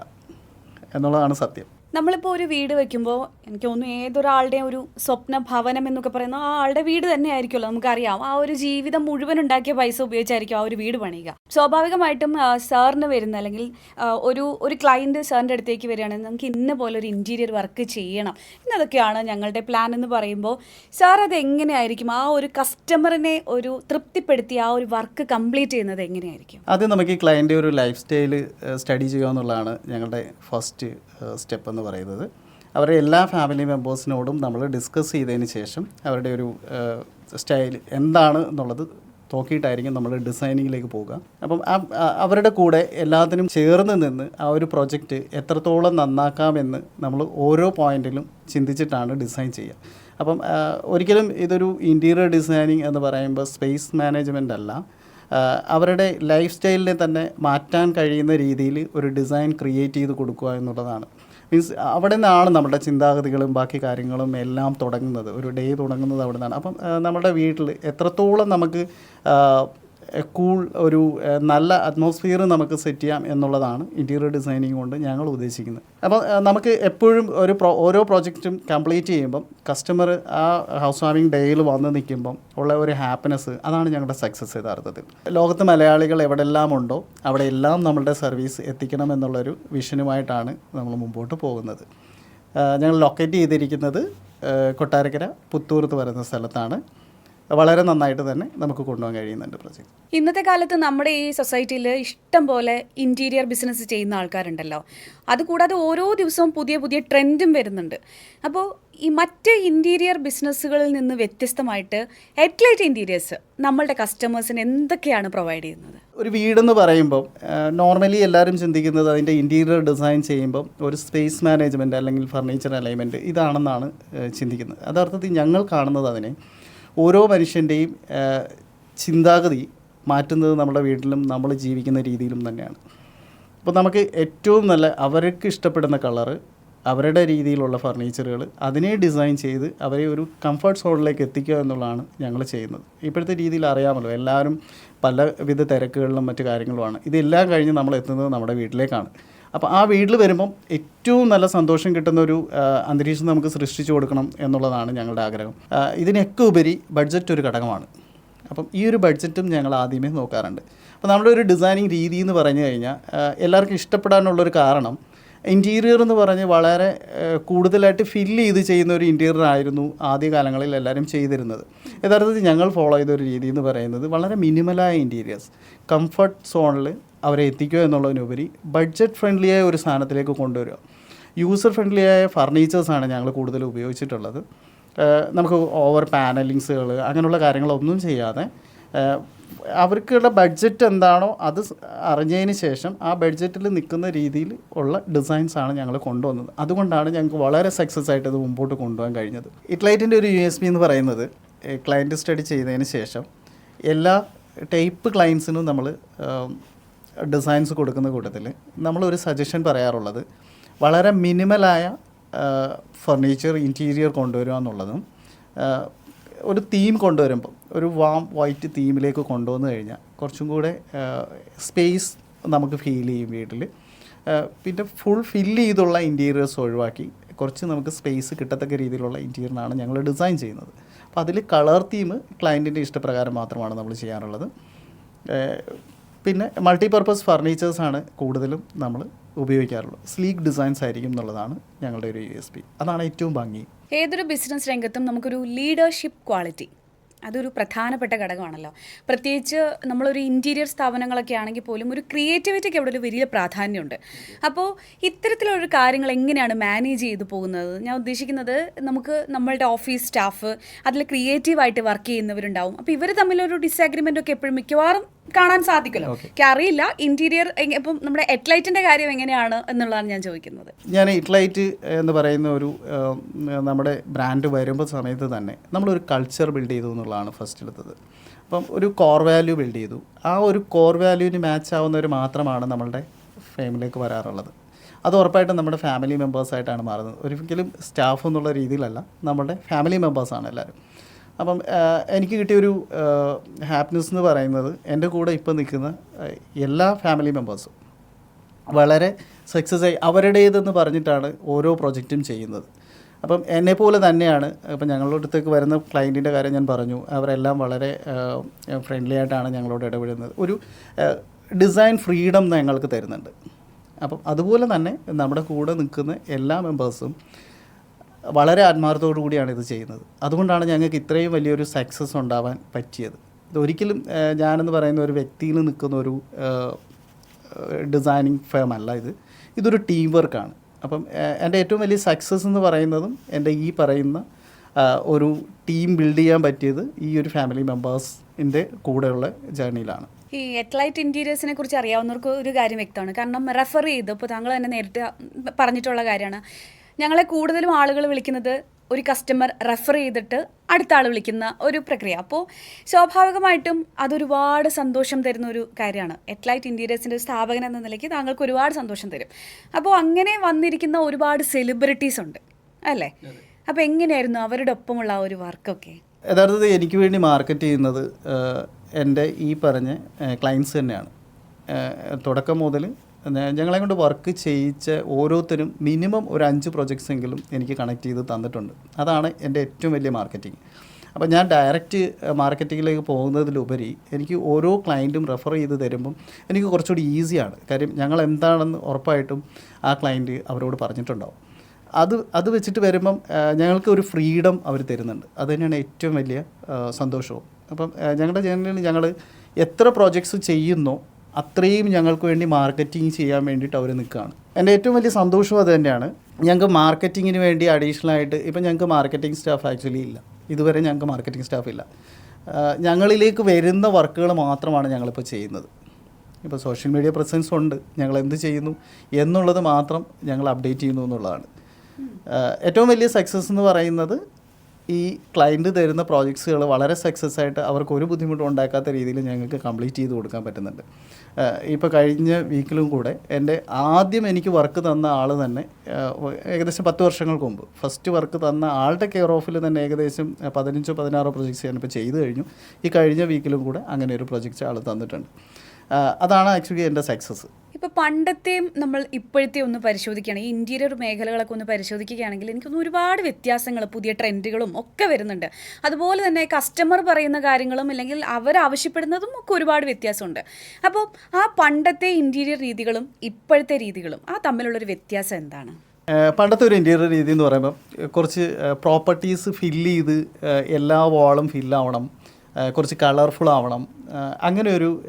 എന്നുള്ളതാണ് സത്യം. നമ്മളിപ്പോൾ ഒരു വീട് വെക്കുമ്പോൾ എനിക്ക് തോന്നുന്നു ഏതൊരാളുടെയും ഒരു സ്വപ്ന ഭവനം എന്നൊക്കെ പറയുന്ന ആ ആളുടെ വീട് തന്നെ ആയിരിക്കുമല്ലോ നമുക്കറിയാം. ആ ഒരു ജീവിതം മുഴുവൻ ഉണ്ടാക്കിയ പൈസ ഉപയോഗിച്ചായിരിക്കും ആ ഒരു വീട് പണിയുക. സ്വാഭാവികമായിട്ടും സാറിന് വരുന്ന അല്ലെങ്കിൽ ഒരു ഒരു ക്ലയന്റ് സാറിന്റെ അടുത്തേക്ക് വരികയാണെങ്കിൽ നമുക്ക് ഇന്ന പോലെ ഒരു ഇന്റീരിയർ വർക്ക് ചെയ്യണം. എന്നതൊക്കെയാണ് ഞങ്ങളുടെ പ്ലാൻ എന്ന് പറയുമ്പോൾ സാർ അത് എങ്ങനെയായിരിക്കും ആ ഒരു കസ്റ്റമറിനെ ഒരു തൃപ്തിപ്പെടുത്തി ആ ഒരു വർക്ക് കംപ്ലീറ്റ് ചെയ്യുന്നത് എങ്ങനെയായിരിക്കും? അത് നമുക്ക് ഈ ക്ലയന്റെ ഒരു ലൈഫ് സ്റ്റൈൽ സ്റ്റഡി ചെയ്യുക എന്നുള്ളതാണ് ഞങ്ങളുടെ ഫസ്റ്റ് സ്റ്റെപ്പ് എന്ന് പറയുന്നത്. അവരുടെ എല്ലാ ഫാമിലി മെമ്പേഴ്സിനോടും നമ്മൾ ഡിസ്കസ് ചെയ്തതിന് ശേഷം അവരുടെ ഒരു സ്റ്റൈൽ എന്താണ് എന്നുള്ളത് നോക്കിയിട്ടായിരിക്കും നമ്മൾ ഡിസൈനിങ്ങിലേക്ക് പോകുക അപ്പം അവരുടെ കൂടെ എല്ലാത്തിനും ചേർന്ന് നിന്ന് ആ ഒരു പ്രൊജക്റ്റ് എത്രത്തോളം നന്നാക്കാമെന്ന് നമ്മൾ ഓരോ പോയിന്റിലും ചിന്തിച്ചിട്ടാണ് ഡിസൈൻ ചെയ്യുക. അപ്പം ഒരിക്കലും ഇതൊരു ഇന്റീരിയർ ഡിസൈനിങ് എന്ന് പറയുമ്പോൾ സ്പേസ് മാനേജ്മെന്റ് അല്ല. അവരുടെ ലൈഫ് സ്റ്റൈലിനെ തന്നെ മാറ്റാൻ കഴിയുന്ന രീതിയിൽ ഒരു ഡിസൈൻ ക്രിയേറ്റ് ചെയ്ത് കൊടുക്കുക എന്നുള്ളതാണ്. മീൻസ് അവിടെ നിന്നാണ് നമ്മുടെ ചിന്താഗതികളും ബാക്കി കാര്യങ്ങളും എല്ലാം തുടങ്ങുന്നത്. ഒരു ഡേ തുടങ്ങുന്നത് അവിടെ നിന്നാണ് അപ്പം നമ്മുടെ വീട്ടിൽ എത്രത്തോളം നമുക്ക് കൂൾ ഒരു നല്ല അറ്റ്മോസ്ഫിയർ നമുക്ക് സെറ്റ് ചെയ്യാം എന്നുള്ളതാണ് ഇന്റീരിയർ ഡിസൈനിങ് കൊണ്ട് ഞങ്ങൾ ഉദ്ദേശിക്കുന്നത്. അപ്പോൾ നമുക്ക് എപ്പോഴും ഒരു പ്രോ ഓരോ പ്രോജക്റ്റും കംപ്ലീറ്റ് ചെയ്യുമ്പം കസ്റ്റമർ ആ ഹൗസ് വാമിംഗ് ഡേയിൽ വന്ന് നിൽക്കുമ്പം ഉള്ള ഒരു ഹാപ്പിനെസ് അതാണ് ഞങ്ങളുടെ സക്സസ് യഥാർത്ഥത്തിൽ. ലോകത്ത് മലയാളികൾ എവിടെല്ലാം ഉണ്ടോ അവിടെ എല്ലാം നമ്മളുടെ സർവീസ് എത്തിക്കണം എന്നുള്ളൊരു വിഷനുമായിട്ടാണ് നമ്മൾ മുമ്പോട്ട് പോകുന്നത്. ഞങ്ങൾ ലൊക്കേറ്റ് ചെയ്തിരിക്കുന്നത് കൊട്ടാരക്കര പുത്തൂർത്ത് വരുന്ന സ്ഥലത്താണ്. വളരെ നന്നായിട്ട് തന്നെ നമുക്ക് കൊണ്ടുപോകാൻ കഴിയുന്നുണ്ട് പ്രൊജക്ട് ഇന്നത്തെ കാലത്ത് നമ്മുടെ ഈ സൊസൈറ്റിയിൽ ഇഷ്ടം പോലെ ഇന്റീരിയർ ബിസിനസ് ചെയ്യുന്ന ആൾക്കാരുണ്ടല്ലോ. അതുകൂടാതെ ഓരോ ദിവസവും പുതിയ പുതിയ ട്രെൻഡും വരുന്നുണ്ട്. അപ്പോൾ ഈ മറ്റ് ഇന്റീരിയർ ബിസിനസ്സുകളിൽ നിന്ന് വ്യത്യസ്തമായിട്ട് എറ്റ്ലൈറ്റ് ഇന്റീരിയേഴ്സ് നമ്മളുടെ കസ്റ്റമേഴ്സിന് എന്തൊക്കെയാണ് പ്രൊവൈഡ് ചെയ്യുന്നത്? ഒരു വീടെന്ന് പറയുമ്പോൾ നോർമലി എല്ലാവരും ചിന്തിക്കുന്നത് അതിന്റെ ഇന്റീരിയർ ഡിസൈൻ ചെയ്യുമ്പോൾ ഒരു സ്പേസ് മാനേജ്മെന്റ് അല്ലെങ്കിൽ ഫർണിച്ചർ അലൈൻമെന്റ് ഇതാണെന്നാണ് ചിന്തിക്കുന്നത്. അതർത്ഥത്തിൽ ഞങ്ങൾ കാണുന്നത് അതിനെ ഓരോ മനുഷ്യന്റെയും ചിന്താഗതി മാറ്റുന്നത് നമ്മുടെ വീട്ടിലും നമ്മൾ ജീവിക്കുന്ന രീതിയിലും തന്നെയാണ്. അപ്പോൾ നമുക്ക് ഏറ്റവും നല്ല അവർക്ക് ഇഷ്ടപ്പെടുന്ന കളറ് അവരുടെ രീതിയിലുള്ള ഫർണിച്ചറുകൾ അതിനെ ഡിസൈൻ ചെയ്ത് അവരെ ഒരു കംഫർട്ട് സോണിലേക്ക് എത്തിക്കുക എന്നുള്ളതാണ് ഞങ്ങൾ ചെയ്യുന്നത്. ഇപ്പോഴത്തെ രീതിയിൽ അറിയാമല്ലോ എല്ലാവരും പലവിധ തിരക്കുകളിലും മറ്റു കാര്യങ്ങളുമാണ്. ഇതെല്ലാം കഴിഞ്ഞ് നമ്മൾ എത്തുന്നത് നമ്മുടെ വീട്ടിലേക്കാണ്. അപ്പോൾ ആ വീട്ടിൽ വരുമ്പം ഏറ്റവും നല്ല സന്തോഷം കിട്ടുന്ന ഒരു അന്തരീക്ഷം നമുക്ക് സൃഷ്ടിച്ചു കൊടുക്കണം എന്നുള്ളതാണ് ഞങ്ങളുടെ ആഗ്രഹം. ഇതിനൊക്കെ ഉപരി ബഡ്ജറ്റ് ഒരു ഘടകമാണ്. അപ്പം ഈ ഒരു ബഡ്ജറ്റും ഞങ്ങൾ ആദ്യമേ നോക്കാറുണ്ട്. അപ്പോൾ നമ്മുടെ ഒരു ഡിസൈനിങ് രീതി എന്ന് പറഞ്ഞു കഴിഞ്ഞാൽ എല്ലാവർക്കും ഇഷ്ടപ്പെടാനുള്ളൊരു കാരണം ഇന്റീരിയർ എന്ന് പറഞ്ഞ് വളരെ കൂടുതലായിട്ട് ഫില്ല് ചെയ്ത് ചെയ്യുന്ന ഒരു ഇന്റീരിയർ ആയിരുന്നു ആദ്യ കാലങ്ങളിൽ എല്ലാവരും ചെയ്തിരുന്നത്. യഥാർത്ഥത്തിൽ ഞങ്ങൾ ഫോളോ ചെയ്ത ഒരു രീതി എന്ന് പറയുന്നത് വളരെ മിനിമലായ ഇന്റീരിയേഴ്സ് കംഫർട്ട് സോണിൽ അവരെ എത്തിക്കുക എന്നുള്ളതിനുപരി ബഡ്ജറ്റ് ഫ്രണ്ട്ലിയായ ഒരു സാധനത്തിലേക്ക് കൊണ്ടുവരിക. യൂസർ ഫ്രണ്ട്ലിയായ ഫർണിച്ചേഴ്സാണ് ഞങ്ങൾ കൂടുതൽ ഉപയോഗിച്ചിട്ടുള്ളത്. നമുക്ക് ഓവർ പാനലിങ്സുകൾ അങ്ങനെയുള്ള കാര്യങ്ങളൊന്നും ചെയ്യാതെ അവർക്കുള്ള ബഡ്ജറ്റ് എന്താണോ അത് അറിഞ്ഞതിന് ശേഷം ആ ബഡ്ജറ്റിൽ നിൽക്കുന്ന രീതിയിൽ ഉള്ള ഡിസൈൻസാണ് ഞങ്ങൾ കൊണ്ടുവന്നത്. അതുകൊണ്ടാണ് ഞങ്ങൾക്ക് വളരെ സക്സസ് ആയിട്ട് ഇത് മുമ്പോട്ട് കൊണ്ടുപോകാൻ കഴിഞ്ഞത്. ഇറ്റ്ലൈറ്റിന്റെ ഒരു യു എസ് പി എന്ന് പറയുന്നത് ക്ലയന്റ് സ്റ്റഡി ചെയ്തതിന് ശേഷം എല്ലാ ടൈപ്പ് ക്ലയൻസിനും നമ്മൾ ഡിസൈൻസ് കൊടുക്കുന്ന കൂട്ടത്തിൽ നമ്മളൊരു സജഷൻ പറയാറുള്ളത് വളരെ മിനിമലായ ഫർണിച്ചർ ഇന്റീരിയർ കൊണ്ടുവരിക എന്നുള്ളതും ഒരു തീം കൊണ്ടുവരുമ്പോൾ ഒരു വാം വൈറ്റ് തീമിലേക്ക് കൊണ്ടുവന്നു കഴിഞ്ഞാൽ കുറച്ചും കൂടെ സ്പേസ് നമുക്ക് ഫീൽ ചെയ്യും വീട്ടിൽ. പിന്നെ ഫുൾ ഫില്ല് ചെയ്തുള്ള ഇന്റീരിയേഴ്സ് ഒഴിവാക്കി കുറച്ച് നമുക്ക് സ്പേസ് കിട്ടത്തക്ക രീതിയിലുള്ള ഇന്റീരിയറാണ് ഞങ്ങൾ ഡിസൈൻ ചെയ്യുന്നത്. അപ്പോൾ അതിൽ കളർ തീം ക്ലയന്റിന്റെ ഇഷ്ടപ്രകാരം മാത്രമാണ് നമ്മൾ ചെയ്യാറുള്ളത്. പിന്നെ മൾട്ടിപർപ്പസ് ഫർണിച്ചേഴ്സാണ് കൂടുതലും നമ്മൾ ഉപയോഗിക്കാറുള്ളത്. സ്ലീക്ക് ഡിസൈൻസ് ആയിരിക്കും എന്നുള്ളതാണ് ഞങ്ങളുടെ ഒരു യു എസ് പി അതാണ് ഏറ്റവും ഭംഗി. ഏതൊരു ബിസിനസ് രംഗത്തും നമുക്കൊരു ലീഡർഷിപ്പ് ക്വാളിറ്റി അതൊരു പ്രധാനപ്പെട്ട ഘടകമാണല്ലോ. പ്രത്യേകിച്ച് നമ്മളൊരു ഇന്റീരിയർ സ്ഥാപനങ്ങളൊക്കെ ആണെങ്കിൽ പോലും ഒരു ക്രിയേറ്റിവിറ്റിക്ക് അവിടെ ഒരു വലിയ പ്രാധാന്യമുണ്ട്. അപ്പോൾ ഇത്തരത്തിലുള്ള കാര്യങ്ങൾ എങ്ങനെയാണ് മാനേജ് ചെയ്തു പോകുന്നത്? ഞാൻ ഉദ്ദേശിക്കുന്നത് നമുക്ക് നമ്മളുടെ ഓഫീസ് സ്റ്റാഫ് അതിൽ ക്രിയേറ്റീവായിട്ട് വർക്ക് ചെയ്യുന്നവരുണ്ടാവും. അപ്പോൾ ഇവർ തമ്മിലൊരു ഡിസഗ്രിമെന്റ് ഒക്കെ എപ്പോഴും മിക്കവാറും കാണാൻ സാധിക്കുമല്ലോ. എനിക്ക് അറിയില്ല. ഇന്റീരിയർ ഇപ്പം നമ്മുടെ എറ്റ്ലൈറ്റിന്റെ കാര്യം എങ്ങനെയാണ് എന്നുള്ളതാണ് ഞാൻ ചോദിക്കുന്നത്. ഞാൻ ഇറ്റ്ലൈറ്റ് എന്ന് പറയുന്ന ഒരു നമ്മുടെ ബ്രാൻഡ് വരുമ്പോൾ സമയത്ത് തന്നെ നമ്മളൊരു കൾച്ചർ ബിൽഡ് ചെയ്തു എന്നുള്ളതാണ് ഫസ്റ്റ് എടുത്തത്. അപ്പം ഒരു കോർ വാല്യൂ ബിൽഡ് ചെയ്തു. ആ ഒരു കോർ വാല്യൂവിന് മാച്ച് ആവുന്നവർ മാത്രമാണ് നമ്മളുടെ ഫേമിലേക്ക് വരാറുള്ളത്. അത് ഉറപ്പായിട്ടും നമ്മുടെ ഫാമിലി മെമ്പേഴ്സായിട്ടാണ് മാറുന്നത്. ഒരിക്കലും സ്റ്റാഫ് എന്നുള്ള രീതിയിലല്ല നമ്മുടെ ഫാമിലി മെമ്പേഴ്സാണ് എല്ലാവരും. അപ്പം എനിക്ക് കിട്ടിയൊരു ഹാപ്പിനെസ് എന്ന് പറയുന്നത് എന്റെ കൂടെ ഇപ്പം നിൽക്കുന്ന എല്ലാ ഫാമിലി മെമ്പേഴ്സും വളരെ സക്സസ് ആയി അവരുടേതെന്ന് പറഞ്ഞിട്ടാണ് ഓരോ പ്രൊജക്റ്റും ചെയ്യുന്നത്. അപ്പം എന്നെ പോലെ തന്നെയാണ് ഇപ്പം ഞങ്ങളുടെ അടുത്തേക്ക് വരുന്ന ക്ലയന്റിന്റെ കാര്യം ഞാൻ പറഞ്ഞു. അവരെല്ലാം വളരെ ഫ്രണ്ട്ലി ആയിട്ടാണ് ഞങ്ങളോട് ഇടപെടുന്നത്. ഒരു ഡിസൈൻ ഫ്രീഡം ഞങ്ങൾക്ക് തരുന്നുണ്ട്. അപ്പം അതുപോലെ തന്നെ നമ്മുടെ കൂടെ നിൽക്കുന്ന എല്ലാ മെമ്പേഴ്സും വളരെ ആത്മാർത്ഥത്തോടു കൂടിയാണ് ഇത് ചെയ്യുന്നത്. അതുകൊണ്ടാണ് ഞങ്ങൾക്ക് ഇത്രയും വലിയൊരു സക്സസ് ഉണ്ടാവാൻ പറ്റിയത്. ഇതൊരിക്കലും ഏഹ്, ഞാനെന്ന് പറയുന്ന ഒരു വ്യക്തിയിൽ നിൽക്കുന്ന ഒരു ഡിസൈനിങ് ഫേം അല്ല ഇത്. ഇതൊരു ടീം വർക്കാണ് അപ്പം എന്റെ ഏറ്റവും വലിയ സക്സസ് എന്ന് പറയുന്നതും എന്റെ ഈ പറയുന്ന ഒരു ടീം ബിൽഡ് ചെയ്യാൻ പറ്റിയത് ഈ ഒരു ഫാമിലി മെമ്പേഴ്സിന്റെ കൂടെയുള്ള ജേർണിയിലാണ് ഈ എറ്റ്ലൈറ്റ് ഇന്റീരിയേഴ്സിനെ കുറിച്ച് അറിയാവുന്നവർക്ക് ഒരു കാര്യം വ്യക്തമാണ്. കാരണം റെഫർ ചെയ്ത്. ഇപ്പോൾ താങ്കൾ തന്നെ നേരിട്ട് പറഞ്ഞിട്ടുള്ള കാര്യമാണ്. ഞങ്ങളെ കൂടുതലും ആളുകൾ വിളിക്കുന്നത് ഒരു കസ്റ്റമർ റെഫർ ചെയ്തിട്ട് അടുത്ത ആൾ വിളിക്കുന്ന ഒരു പ്രക്രിയ. അപ്പോൾ സ്വാഭാവികമായിട്ടും അതൊരുപാട് സന്തോഷം തരുന്ന ഒരു കാര്യമാണ്. എറ്റ്ലൈറ്റ് ഇന്റീരിയേഴ്സിന്റെ ഒരു സ്ഥാപകൻ എന്ന നിലയ്ക്ക് താങ്കൾക്ക് ഒരുപാട് സന്തോഷം തരും. അപ്പോൾ അങ്ങനെ വന്നിരിക്കുന്ന ഒരുപാട് സെലിബ്രിറ്റീസ് ഉണ്ട്. അല്ലേ? അപ്പോൾ എങ്ങനെയായിരുന്നു അവരുടെ ഒപ്പമുള്ള ആ ഒരു വർക്കൊക്കെ? യഥാർത്ഥത്തിൽ എനിക്ക് വേണ്ടി മാർക്കറ്റ് ചെയ്യുന്നത് എന്റെ ഈ പറഞ്ഞ ക്ലയൻസ് തന്നെയാണ്. തുടക്കം മുതൽ ഞങ്ങളെ കൊണ്ട് വർക്ക് ചെയ്യിച്ച ഓരോരുത്തരും മിനിമം ഒരു അഞ്ച് പ്രൊജക്ട്സ് എങ്കിലും എനിക്ക് കണക്ട് ചെയ്ത് തന്നിട്ടുണ്ട്. അതാണ് എന്റെ ഏറ്റവും വലിയ മാർക്കറ്റിംഗ് അപ്പോൾ ഞാൻ ഡയറക്റ്റ് മാർക്കറ്റിങ്ങിലേക്ക് പോകുന്നതിലുപരി എനിക്ക് ഓരോ ക്ലയന്റും റെഫർ ചെയ്ത് തരുമ്പം എനിക്ക് കുറച്ചുകൂടി ഈസിയാണ് കാര്യം ഞങ്ങൾ എന്താണെന്ന് ഉറപ്പായിട്ടും ആ ക്ലയന്റ് അവരോട് പറഞ്ഞിട്ടുണ്ടാവും. അത് അത് വെച്ചിട്ട് വരുമ്പം ഞങ്ങൾക്ക് ഒരു ഫ്രീഡം അവർ തരുന്നുണ്ട്. അത് തന്നെയാണ് ഏറ്റവും വലിയ സന്തോഷവും. അപ്പം ഞങ്ങളുടെ ജേർണിയിൽ ഞങ്ങൾ എത്ര പ്രോജക്ട്സ് ചെയ്യുന്നോ അത്രയും ഞങ്ങൾക്ക് വേണ്ടി മാർക്കറ്റിംഗ് ചെയ്യാൻ വേണ്ടിയിട്ട് അവർ നിൽക്കുകയാണ്. എന്റെ ഏറ്റവും വലിയ സന്തോഷവും അത് തന്നെയാണ്. ഞങ്ങൾക്ക് മാർക്കറ്റിങ്ങിന് വേണ്ടി അഡീഷണൽ ആയിട്ട് ഇപ്പം ഞങ്ങൾക്ക് മാർക്കറ്റിംഗ് സ്റ്റാഫ് ആക്ച്വലി ഇല്ല. ഇതുവരെ ഞങ്ങൾക്ക് മാർക്കറ്റിംഗ് സ്റ്റാഫ് ഇല്ല. ഞങ്ങളിലേക്ക് വരുന്ന വർക്കുകൾ മാത്രമാണ് ഞങ്ങളിപ്പോൾ ചെയ്യുന്നത്. ഇപ്പോൾ സോഷ്യൽ മീഡിയ പ്രസൻസ് ഉണ്ട്. ഞങ്ങൾ എന്ത് ചെയ്യുന്നു എന്നുള്ളത് മാത്രം ഞങ്ങൾ അപ്ഡേറ്റ് ചെയ്യുന്നു എന്നുള്ളതാണ്. ഏറ്റവും വലിയ സക്സസ് എന്ന് പറയുന്നത് ഈ ക്ലയന്റ് തരുന്ന പ്രോജക്ട്സുകൾ വളരെ സക്സസ് ആയിട്ട് അവർക്ക് ഒരു ബുദ്ധിമുട്ടും ഉണ്ടാക്കാത്ത രീതിയിൽ ഞങ്ങൾക്ക് കംപ്ലീറ്റ് ചെയ്ത് കൊടുക്കാൻ പറ്റുന്നുണ്ട്. ഇപ്പോൾ കഴിഞ്ഞ വീക്കിലും കൂടെ എന്റെ ആദ്യം എനിക്ക് വർക്ക് തന്ന ആൾ തന്നെ ഏകദേശം പത്ത് വർഷങ്ങൾക്ക് മുമ്പ്. ഫസ്റ്റ് വർക്ക് തന്ന ആളുടെ കെയർ ഓഫിൽ തന്നെ ഏകദേശം പതിനഞ്ചോ പതിനാറോ പ്രൊജക്ട്സ് ഞാനിപ്പോൾ ചെയ്തു കഴിഞ്ഞു. ഈ കഴിഞ്ഞ വീക്കിലും കൂടെ അങ്ങനെ ഒരു പ്രൊജക്റ്റ് ആൾ തന്നിട്ടുണ്ട്. അതാണ് ആക്ച്വലി എന്റെ സക്സസ് ഇപ്പൊ പണ്ടത്തെയും നമ്മൾ ഇപ്പോഴത്തെ ഒന്ന് പരിശോധിക്കുകയാണെങ്കിൽ ഇന്റീരിയർ മേഖലകളൊക്കെ ഒന്ന് പരിശോധിക്കുകയാണെങ്കിൽ എനിക്കൊന്ന് ഒരുപാട് വ്യത്യാസങ്ങൾ പുതിയ ട്രെൻഡുകളും ഒക്കെ വരുന്നുണ്ട്. അതുപോലെ തന്നെ കസ്റ്റമർ പറയുന്ന കാര്യങ്ങളും അല്ലെങ്കിൽ അവർ ആവശ്യപ്പെടുന്നതും ഒക്കെ ഒരുപാട് വ്യത്യാസമുണ്ട്. അപ്പോൾ ആ പണ്ടത്തെ ഇന്റീരിയർ രീതികളും ഇപ്പോഴത്തെ രീതികളും ആ തമ്മിലുള്ളൊരു വ്യത്യാസം എന്താണ്? പണ്ടത്തെ ഒരു ഇന്റീരിയർ രീതി എന്ന് പറയുമ്പോൾ കുറച്ച് പ്രോപ്പർട്ടീസ് ഫില്ല് ചെയ്ത് എല്ലാ വാളും ഫില്ലാവണം കുറച്ച് കളർഫുൾ ആവണം അങ്ങനെ ഒരു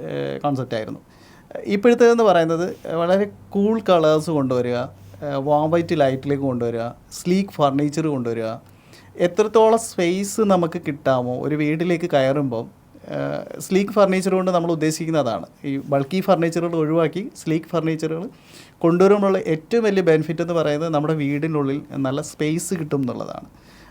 കോൺസെപ്റ്റ് ആയിരുന്നു. ഇപ്പോഴത്തേതെന്ന് പറയുന്നത് വളരെ കൂൾ കളേഴ്സ് കൊണ്ടുവരിക വാം വൈറ്റ് ലൈറ്റിലേക്ക് കൊണ്ടുവരിക സ്ലീക്ക് ഫർണിച്ചർ കൊണ്ടുവരിക. എത്രത്തോളം സ്പേസ് നമുക്ക് കിട്ടാമോ ഒരു വീട്ടിലേക്ക് കയറുമ്പോൾ സ്ലീക്ക് ഫർണിച്ചർ കൊണ്ട് നമ്മൾ ഉദ്ദേശിക്കുന്നതാണ്. ഈ ബൾക്കി ഫർണിച്ചറുകൾ ഒഴിവാക്കി സ്ലീക്ക് ഫർണിച്ചറുകൾ കൊണ്ടുവരുമ്പോഴുള്ള ഏറ്റവും വലിയ ബെനിഫിറ്റ് എന്ന് പറയുന്നത് നമ്മുടെ വീടിനുള്ളിൽ നല്ല സ്പേസ് കിട്ടും എന്നുള്ളതാണ്.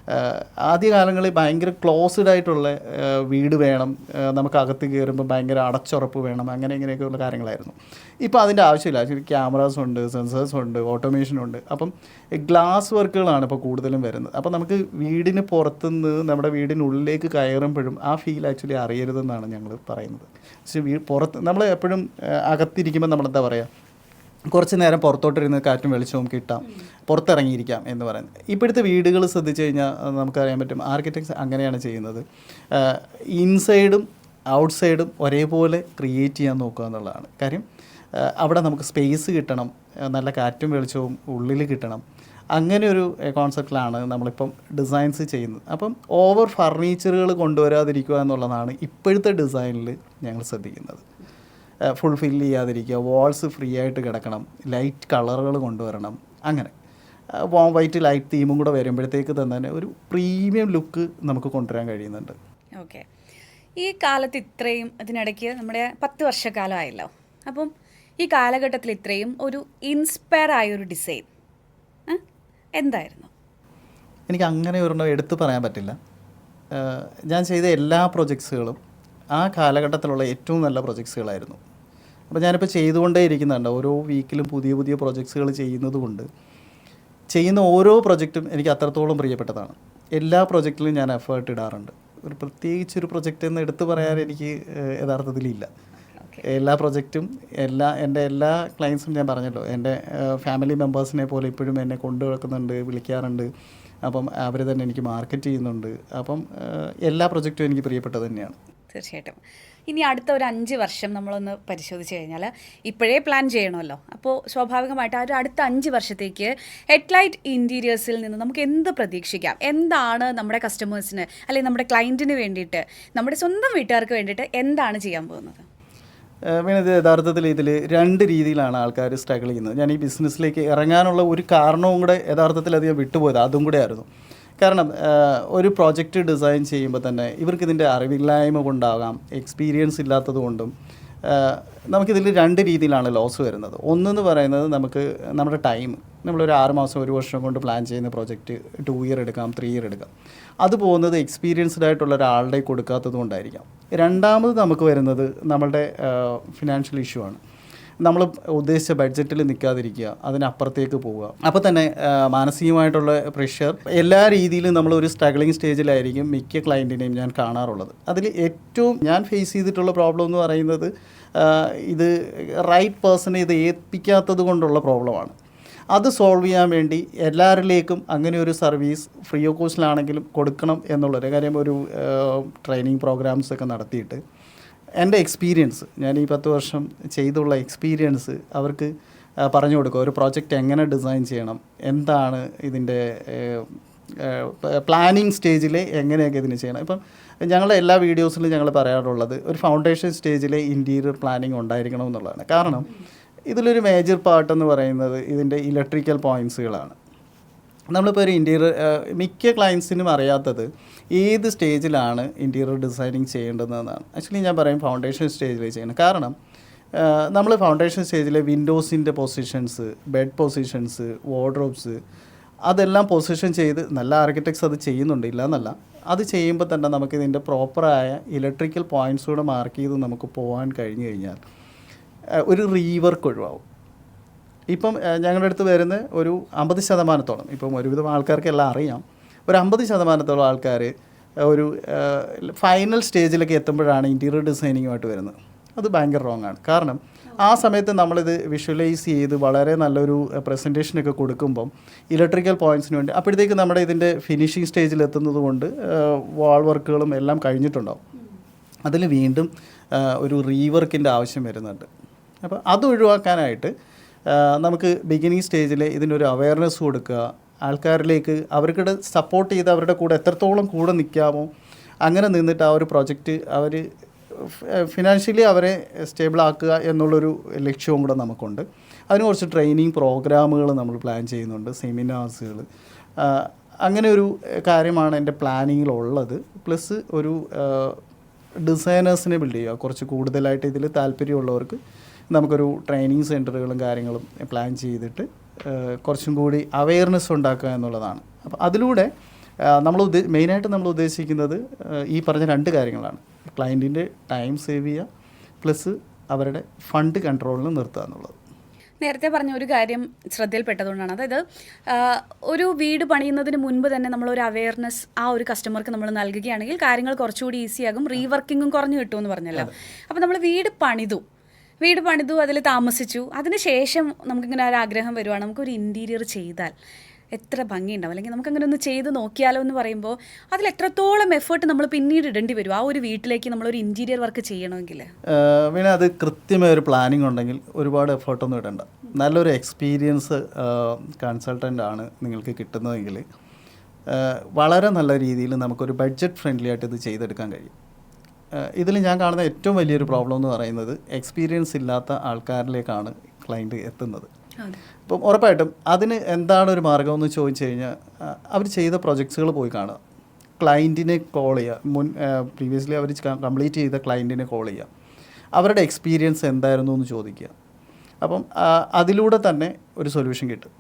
ആഹ് കാലങ്ങളിൽ ഭയങ്കര ക്ലോസ്ഡ് ആയിട്ടുള്ള വീട് വേണം. നമുക്ക് അകത്ത് കയറുമ്പോൾ ഭയങ്കര അടച്ചുറപ്പ് വേണം. അങ്ങനെ ഇങ്ങനെയൊക്കെയുള്ള കാര്യങ്ങളായിരുന്നു. ഇപ്പോൾ അതിന്റെ ആവശ്യമില്ല. ആക്ച്വലി ക്യാമറാസ് ഉണ്ട് സെൻസേഴ്സ് ഉണ്ട് ഓട്ടോമേഷൻ ഉണ്ട്. അപ്പം ഗ്ലാസ് വർക്കുകളാണ് ഇപ്പോൾ കൂടുതലും വരുന്നത്. അപ്പോൾ നമുക്ക് വീടിന് പുറത്തുനിന്ന് നമ്മുടെ വീടിനുള്ളിലേക്ക് കയറുമ്പോഴും ആ ഫീൽ ആക്ച്വലി അറിയരുതെന്നാണ് ഞങ്ങൾ പറയുന്നത്. പക്ഷേ വീ പുറത്ത് നമ്മൾ എപ്പോഴും അകത്തിരിക്കുമ്പോൾ നമ്മളെന്താ പറയുക കുറച്ച് നേരം പുറത്തോട്ടിരുന്ന് കാറ്റും വെളിച്ചവും കിട്ടാം പുറത്തിറങ്ങിയിരിക്കാം എന്ന് പറയുന്നത്. ഇപ്പോഴത്തെ വീടുകൾ ശ്രദ്ധിച്ചു കഴിഞ്ഞാൽ നമുക്കറിയാൻ പറ്റും. ആർക്കിടെക്ട്സ് അങ്ങനെയാണ് ചെയ്യുന്നത്. ഇൻസൈഡും ഔട്ട്സൈഡും ഒരേപോലെ ക്രിയേറ്റ് ചെയ്യാൻ നോക്കുക എന്നുള്ളതാണ്. കാര്യം അവിടെ നമുക്ക് സ്പേസ് കിട്ടണം നല്ല കാറ്റും വെളിച്ചവും ഉള്ളിൽ കിട്ടണം. അങ്ങനെ ഒരു കോൺസെപ്റ്റിലാണ് നമ്മളിപ്പം ഡിസൈൻസ് ചെയ്യുന്നത്. അപ്പം ഓവർ ഫർണിച്ചറുകൾ കൊണ്ടുവരാതിരിക്കുക എന്നുള്ളതാണ് ഇപ്പോഴത്തെ ഡിസൈനിൽ ഞങ്ങൾ ശ്രദ്ധിക്കുന്നത്. ഫുൾ ഫില്ല് ചെയ്യാതിരിക്കുക വാൾസ് ഫ്രീ ആയിട്ട് കിടക്കണം ലൈറ്റ് കളറുകൾ കൊണ്ടുവരണം അങ്ങനെ. വോം വൈറ്റ് ലൈറ്റ് തീമും കൂടെ വരുമ്പോഴത്തേക്ക് തന്നെ ഒരു പ്രീമിയം ലുക്ക് നമുക്ക് കൊണ്ടുവരാൻ കഴിയുന്നുണ്ട്. ഓക്കെ ഈ കാലത്ത് ഇത്രയും അതിനിടയ്ക്ക് നമ്മുടെ പത്ത് വർഷക്കാലമായല്ലോ അപ്പം ഈ കാലഘട്ടത്തിൽ ഇത്രയും ഒരു ഇൻസ്പയർ ആയ ഒരു ഡിസൈൻ എന്തായിരുന്നു? എനിക്ക് അങ്ങനെ ഒരെണ്ണം എടുത്തു പറയാൻ പറ്റില്ല. ഞാൻ ചെയ്ത എല്ലാ പ്രൊജക്ട്സുകളും ആ കാലഘട്ടത്തിലുള്ള ഏറ്റവും നല്ല പ്രൊജക്ട്സുകളായിരുന്നു അപ്പോൾ ഞാനിപ്പോൾ ചെയ്തുകൊണ്ടേ ഇരിക്കുന്നുണ്ട്. ഓരോ വീക്കിലും പുതിയ പുതിയ പ്രൊജക്ട്സുകൾ ചെയ്യുന്നതുകൊണ്ട്. ചെയ്യുന്ന ഓരോ പ്രൊജക്റ്റും എനിക്ക് അത്രത്തോളം പ്രിയപ്പെട്ടതാണ്. എല്ലാ പ്രൊജക്റ്റിലും ഞാൻ എഫേർട്ട് ഇടാറുണ്ട്. ഒരു പ്രത്യേകിച്ച് ഒരു പ്രൊജക്റ്റ് എന്ന് എടുത്തു പറയാൻ എനിക്ക് യഥാർത്ഥത്തിലില്ല എല്ലാ പ്രൊജക്റ്റും എല്ലാ എന്റെ എല്ലാ ക്ലയൻസും ഞാൻ പറഞ്ഞല്ലോ. എന്റെ ഫാമിലി മെമ്പേഴ്സിനെ പോലെ ഇപ്പോഴും എന്നെ കൊണ്ടു വെക്കുന്നുണ്ട് വിളിക്കാറുണ്ട്. അപ്പം അവർ തന്നെ എനിക്ക് മാർക്കറ്റ് ചെയ്യുന്നുണ്ട്. അപ്പം എല്ലാ പ്രൊജക്റ്റും എനിക്ക് പ്രിയപ്പെട്ടത് തന്നെയാണ്. തീർച്ചയായിട്ടും. ഇനി അടുത്ത ഒരു അഞ്ച് വർഷം നമ്മളൊന്ന് പരിശോധിച്ച് കഴിഞ്ഞാൽ ഇപ്പോഴേ പ്ലാൻ ചെയ്യണമല്ലോ. അപ്പോൾ സ്വാഭാവികമായിട്ട് ആ ഒരു അടുത്ത അഞ്ച് വർഷത്തേക്ക് ഹെഡ്ലൈറ്റ് ഇന്റീരിയേഴ്സിൽ നിന്ന് നമുക്ക് എന്ത് പ്രതീക്ഷിക്കാം? എന്താണ് നമ്മുടെ കസ്റ്റമേഴ്സിന് അല്ലെങ്കിൽ നമ്മുടെ ക്ലയന്റിന് വേണ്ടിയിട്ട് നമ്മുടെ സ്വന്തം വീട്ടുകാർക്ക് വേണ്ടിയിട്ട് എന്താണ് ചെയ്യാൻ പോകുന്നത്? വേണത് യഥാർത്ഥത്തിൽ ഇതിൽ രണ്ട് രീതിയിലാണ് ആൾക്കാർ സ്ട്രഗിൾ ചെയ്യുന്നത്. ഞാൻ ഈ ബിസിനസ്സിലേക്ക് ഇറങ്ങാനുള്ള ഒരു കാരണവും കൂടെ യഥാർത്ഥത്തിൽ അധികം വിട്ടുപോയത്. അതും കൂടെ ആയിരുന്നു. കാരണം ഒരു പ്രോജക്റ്റ് ഡിസൈൻ ചെയ്യുമ്പോൾ തന്നെ ഇവർക്ക് ഇതിന്റെ അറിവില്ലായ്മ കൊണ്ടാകാം എക്സ്പീരിയൻസ് ഇല്ലാത്തത് കൊണ്ടും നമുക്കിതിൽ രണ്ട് രീതിയിലാണ് ലോസ് വരുന്നത്. ഒന്നെന്ന് പറയുന്നത് നമുക്ക് നമ്മുടെ ടൈം നമ്മളൊരു ആറ് മാസം ഒരു വർഷം കൊണ്ട് പ്ലാൻ ചെയ്യുന്ന പ്രോജക്റ്റ് ടു ഇയർ എടുക്കാം ത്രീ ഇയർ എടുക്കാം. അത് പോകുന്നത് എക്സ്പീരിയൻസ്ഡ് ആയിട്ടുള്ള ഒരാളുടെ കൊടുക്കാത്തത് കൊണ്ടായിരിക്കാം. രണ്ടാമത് നമുക്ക് വരുന്നത് നമ്മളുടെ ഫിനാൻഷ്യൽ ഇഷ്യൂ ആണ്. നമ്മൾ ഉദ്ദേശിച്ച ബഡ്ജറ്റിൽ നിൽക്കാതിരിക്കുക അതിനപ്പുറത്തേക്ക് പോവുക. അപ്പോൾ തന്നെ മാനസികമായിട്ടുള്ള പ്രഷർ എല്ലാ രീതിയിലും നമ്മൾ ഒരു സ്ട്രഗ്ലിംഗ് സ്റ്റേജിലായിരിക്കും മിക്ക ക്ലയന്റിനെയും ഞാൻ കാണാറുള്ളത്. അതിൽ ഏറ്റവും ഞാൻ ഫേസ് ചെയ്തിട്ടുള്ള പ്രോബ്ലം എന്ന് പറയുന്നത് ഇത് റൈറ്റ് പേഴ്സണെ ഇത് ഏൽപ്പിക്കാത്തത് കൊണ്ടുള്ള പ്രോബ്ലമാണ് അത് സോൾവ് ചെയ്യാൻ വേണ്ടി എല്ലാവരിലേക്കും അങ്ങനെ ഒരു സർവീസ് ഫ്രീ ഓഫ് കോസ്റ്റിലാണെങ്കിലും കൊടുക്കണം എന്നുള്ളൊരു കാര്യം ഒരു ട്രെയിനിങ് പ്രോഗ്രാംസ് ഒക്കെ നടത്തിയിട്ട് എന്റെ എക്സ്പീരിയൻസ് ഞാൻ ഈ പത്ത് വർഷം ചെയ്തുള്ള എക്സ്പീരിയൻസ് അവർക്ക് പറഞ്ഞു കൊടുക്കുക ഒരു പ്രോജക്റ്റ് എങ്ങനെ ഡിസൈൻ ചെയ്യണം എന്താണ് ഇതിന്റെ പ്ലാനിങ് സ്റ്റേജിൽ എങ്ങനെയൊക്കെ ഇതിന് ചെയ്യണം. ഇപ്പം ഞങ്ങളുടെ എല്ലാ വീഡിയോസിലും ഞങ്ങൾ പറയാറുള്ളത് ഒരു ഫൗണ്ടേഷൻ സ്റ്റേജിലെ ഇന്റീരിയർ പ്ലാനിങ് ഉണ്ടായിരിക്കണം എന്നുള്ളതാണ്. കാരണം ഇതിലൊരു മേജർ പാർട്ട് എന്ന് പറയുന്നത് ഇതിന്റെ ഇലക്ട്രിക്കൽ പോയിന്റ്സുകളാണ് നമ്മളിപ്പോൾ ഒരു ഇന്റീരിയർ മിക്ക ക്ലയൻസിനും അറിയാത്തത് ഏത് സ്റ്റേജിലാണ് ഇന്റീരിയർ ഡിസൈനിങ് ചെയ്യേണ്ടതെന്നാണ്. ആക്ച്വലി ഞാൻ പറയും ഫൗണ്ടേഷൻ സ്റ്റേജിൽ ചെയ്യണം. കാരണം നമ്മൾ ഫൗണ്ടേഷൻ സ്റ്റേജിലെ വിൻഡോസിന്റെ പൊസിഷൻസ് ബെഡ് പൊസിഷൻസ് വാർഡ്രോബ്സ് അതെല്ലാം പൊസിഷൻ ചെയ്ത് നല്ല ആർക്കിടെക്ട്സ് അത് ചെയ്യുന്നുണ്ട് ഇല്ല എന്നല്ല അത് ചെയ്യുമ്പോൾ തന്നെ നമുക്ക് ഇതിന്റെ പ്രോപ്പറായ ഇലക്ട്രിക്കൽ പോയിന്റ്സ് കൂടെ മാർക്ക് ചെയ്ത് നമുക്ക് പോകാൻ കഴിഞ്ഞു കഴിഞ്ഞാൽ ഒരു റീവർക്ക് ഒഴിവാകും ഇപ്പം ഞങ്ങളുടെ അടുത്ത് വരുന്ന ഒരു അമ്പത് ശതമാനത്തോളം ഇപ്പം ഒരുവിധം ആൾക്കാർക്കെല്ലാം അറിയാം ഒരു അമ്പത് ശതമാനത്തോളം ആൾക്കാർ ഒരു ഫൈനൽ സ്റ്റേജിലൊക്കെ എത്തുമ്പോഴാണ് ഇന്റീരിയർ ഡിസൈനിങ്ങുമായിട്ട് വരുന്നത്. അത് ഭയങ്കര റോങ് ആണ്. കാരണം ആ സമയത്ത് നമ്മളിത് വിഷ്വലൈസ് ചെയ്ത് വളരെ നല്ലൊരു പ്രസന്റേഷനൊക്കെ കൊടുക്കുമ്പം ഇലക്ട്രിക്കൽ പോയിന്റ്സിന് വേണ്ടി അപ്പോഴത്തേക്ക് നമ്മുടെ ഇതിന്റെ ഫിനിഷിംഗ് സ്റ്റേജിൽ എത്തുന്നത് കൊണ്ട് വാൾ വർക്കുകളും എല്ലാം കഴിഞ്ഞിട്ടുണ്ടാവും. അതിൽ വീണ്ടും ഒരു റീവർക്കിന്റെ ആവശ്യം വരുന്നുണ്ട്. അപ്പോൾ അത് ഒഴിവാക്കാനായിട്ട് നമുക്ക് ബിഗിനിങ് സ്റ്റേജിൽ ഇതിനൊരു അവയർനെസ് കൊടുക്കുക. ആൾക്കാരിലേക്ക് അവർക്കിടെ സപ്പോർട്ട് ചെയ്ത് അവരുടെ കൂടെ എത്രത്തോളം കൂടെ നിൽക്കാമോ അങ്ങനെ നിന്നിട്ട് ആ ഒരു പ്രോജക്റ്റ് അവർ ഫിനാൻഷ്യലി അവരെ സ്റ്റേബിൾ ആക്കുക എന്നുള്ളൊരു ലക്ഷ്യവും കൂടെ നമുക്കുണ്ട്. അതിന് കുറച്ച് ട്രെയിനിങ് പ്രോഗ്രാമുകൾ നമ്മൾ പ്ലാൻ ചെയ്യുന്നുണ്ട് സെമിനാർസുകൾ അങ്ങനെ ഒരു കാര്യമാണ് എന്റെ പ്ലാനിങ്ങിലുള്ളത് പ്ലസ് ഒരു ഡിസൈനേഴ്സിനെ ബിൽഡ് ചെയ്യുക. കുറച്ച് കൂടുതലായിട്ട് ഇതിൽ താല്പര്യമുള്ളവർക്ക് നമുക്കൊരു ട്രെയിനിങ് സെന്ററുകളും കാര്യങ്ങളും പ്ലാൻ ചെയ്തിട്ട് കുറച്ചും കൂടി അവയർനെസ് ഉണ്ടാക്കുക എന്നുള്ളതാണ്. അപ്പോൾ അതിലൂടെ നമ്മൾ ഉദ്ദേ മെയിനായിട്ട് നമ്മൾ ഉദ്ദേശിക്കുന്നത് ഈ പറഞ്ഞ രണ്ട് കാര്യങ്ങളാണ്. ക്ലയന്റിന്റെ ടൈം സേവ് ചെയ്യുക പ്ലസ് അവരുടെ ഫണ്ട് കൺട്രോളിൽ നിർത്തുക എന്നുള്ളത്. നേരത്തെ പറഞ്ഞ ഒരു കാര്യം ശ്രദ്ധയിൽപ്പെട്ടതുകൊണ്ടാണ്. അതായത് ഒരു വീട് പണിയുന്നതിന് മുൻപ് തന്നെ നമ്മൾ ഒരു അവയർനെസ് ആ ഒരു കസ്റ്റമർക്ക് നമ്മൾ നൽകുകയാണെങ്കിൽ കാര്യങ്ങൾ കുറച്ചുകൂടി ഈസിയാകും റീവർക്കിങ്ങും കുറഞ്ഞു കിട്ടുമെന്ന് പറഞ്ഞല്ലോ. അപ്പോൾ നമ്മൾ വീട് പണിതു. വീട് പണിതു അതിൽ താമസിച്ചു. അതിനുശേഷം നമുക്കിങ്ങനെ ഒരു ആഗ്രഹം വരുവാണ്. നമുക്കൊരു ഇന്റീരിയർ ചെയ്താൽ എത്ര ഭംഗിയുണ്ടാവും. അല്ലെങ്കിൽ നമുക്കങ്ങനെ ഒന്ന് ചെയ്ത് നോക്കിയാലോ എന്ന് പറയുമ്പോൾ അതിൽ എത്രത്തോളം എഫേർട്ട് നമ്മൾ പിന്നീട് ഇടേണ്ടി വരും? ആ ഒരു വീട്ടിലേക്ക് നമ്മളൊരു ഇന്റീരിയർ വർക്ക് ചെയ്യണമെങ്കിൽ. പിന്നെ അത് കൃത്യമായ ഒരു പ്ലാനിങ് ഉണ്ടെങ്കിൽ ഒരുപാട് എഫേർട്ടൊന്നും ഇടേണ്ട. നല്ലൊരു എക്സ്പീരിയൻസ് കൺസൾട്ടന്റ് ആണ് നിങ്ങൾക്ക് കിട്ടുന്നതെങ്കിൽ വളരെ നല്ല രീതിയിൽ നമുക്കൊരു ബഡ്ജറ്റ് ഫ്രണ്ട്ലി ആയിട്ട് ഇത് ചെയ്തെടുക്കാൻ കഴിയും. ഇതിൽ ഞാൻ കാണുന്ന ഏറ്റവും വലിയൊരു പ്രോബ്ലം എന്ന് പറയുന്നത് എക്സ്പീരിയൻസ് ഇല്ലാത്ത ആൾക്കാരിലേക്കാണ് ക്ലയന്റ് എത്തുന്നത്. അപ്പം ഉറപ്പായിട്ടും അതിന് എന്താണ് ഒരു മാർഗം എന്ന് ചോദിച്ചു കഴിഞ്ഞാൽ അവർ ചെയ്ത പ്രൊജക്ട്സുകൾ പോയി കാണുക. ക്ലയന്റിനെ കോൾ ചെയ്യുക. മുൻ പ്രീവിയസ്ലി അവർ കംപ്ലീറ്റ് ചെയ്ത ക്ലയന്റിനെ കോൾ ചെയ്യുക. അവരുടെ എക്സ്പീരിയൻസ് എന്തായിരുന്നു എന്ന് ചോദിക്കുക. അപ്പം അതിലൂടെ തന്നെ ഒരു സൊല്യൂഷൻ കിട്ടും.